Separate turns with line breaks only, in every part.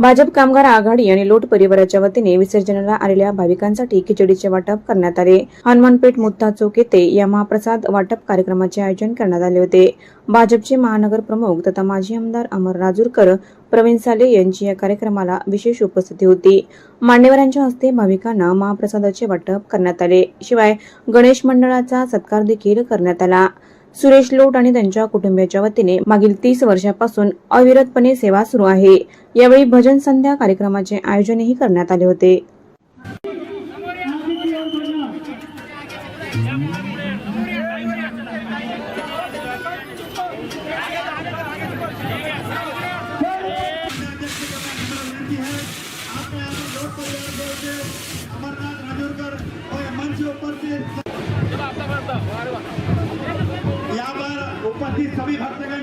भाजप कामगार आघाडी आणि लोट परिवाराच्या वतीने विसर्जनाला आलेल्या भाविकांसाठी खिचडीचे वाटप करण्यात आले. हनुमानपेठ मुत्ता चौक येथे या महाप्रसाद वाटप कार्यक्रमाचे आयोजन करण्यात आले होते. भाजपचे महानगर प्रमुख तथा माजी आमदार अमर राजूरकर प्रवीण साले यांची या कार्यक्रमाला विशेष उपस्थिती होती. मान्यवरांच्या हस्ते भाविकांना महाप्रसादाचे वाटप करण्यात आले. शिवाय गणेश मंडळाचा सत्कार देखील करण्यात आला. सुरेश लोट आणि त्यांच्या कुटुंबियाच्या वतीने मागील तीस वर्षापासून अविरतपणे सेवा सुरू आहे. यावेळी भजन संध्या कार्यक्रमाचे आयोजनही करण्यात आले होते.
अमरनाथ राजूरकर और मंच के उपस्थित पर सभी भक्तगण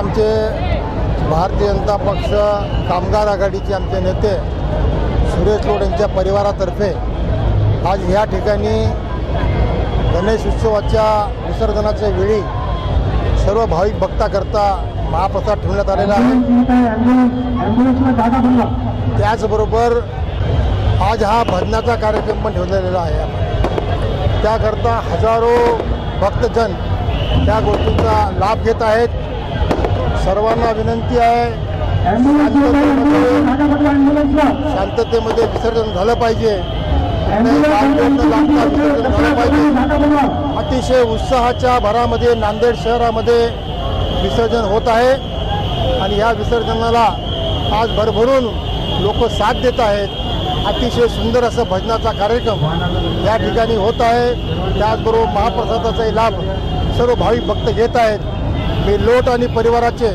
आमचे भारतीय जनता पक्ष कामगार आघाडीचे आमचे नेते सुरेश लोड यांच्या परिवारातर्फे आज ह्या ठिकाणी गणेश उत्सवाच्या विसर्जनाच्या वेळी सर्व भाविक भक्ताकरता महाप्रसाद ठेवण्यात आलेला आहे. त्याचबरोबर आज हा भजनाचा कार्यक्रम पण ठेवलेला आहे. त्याकरता हजारो भक्तजन त्या गोष्टींचा लाभ घेत आहेत. सर्वांना विनंती आहे. शांततेमध्ये विसर्जन झालं पाहिजे. अतिशय उत्साहाच्या भरामध्ये नांदेड शहरामध्ये विसर्जन होत आहे. आणि या विसर्जनाला आज भरभरून लोक साथ देत आहेत. अतिशय सुंदर असं भजनाचा कार्यक्रम या ठिकाणी होत आहे. त्याचबरोबर महाप्रसादाचाही लाभ सर्व भाविक भक्त घेत आहेत. मी लोट आणि परिवाराचे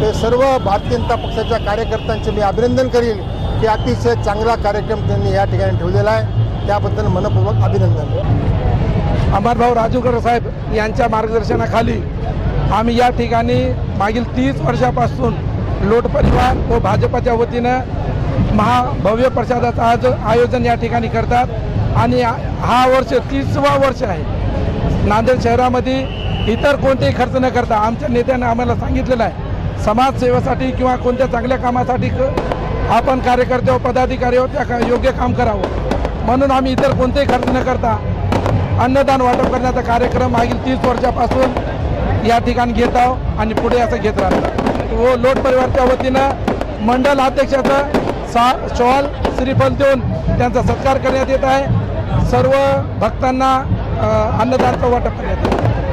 ते सर्व भारतीय जनता पक्षाच्या कार्यकर्त्यांचे मी अभिनंदन करील की अतिशय चांगला कार्यक्रम त्यांनी या ठिकाणी ठेवलेला आहे. त्याबद्दल मनपूर्वक अभिनंदन.
अमरभाऊ राजूकर साहेब यांच्या मार्गदर्शनाखाली आम्ही या ठिकाणी मागील तीस वर्षापासून लोट परिवार व भाजपाच्या वतीनं महाभव्य प्रसादाचं आज आयोजन या ठिकाणी करतात. आणि हा वर्ष तीसवा वर्ष आहे. नांदेड शहरामध्ये इतर कोणतेही खर्च न करता आमच्या नेत्यानं आम्हाला सांगितलेलं आहे. समाजसेवेसाठी किंवा कोणत्या चांगल्या कामासाठी क- आपण कार्यकर्ते हो पदाधिकारी हो त्या का- योग्य काम करावं. म्हणून आम्ही इतर कोणतेही खर्च न करता अन्नदान वाटप करण्याचा कार्यक्रम मागील तीस वर्षापासून या ठिकाणी घेत आहोत आणि पुढे असं घेत राहतो. व लोट परिवारच्या वतीनं मंडल अध्यक्षाचं सा शॉल श्रीफल देऊन त्यांचा सत्कार करण्यात येत आहे. सर्व भक्तांना अ, अन्नदानाचं वाटप करण्यात येत आहे.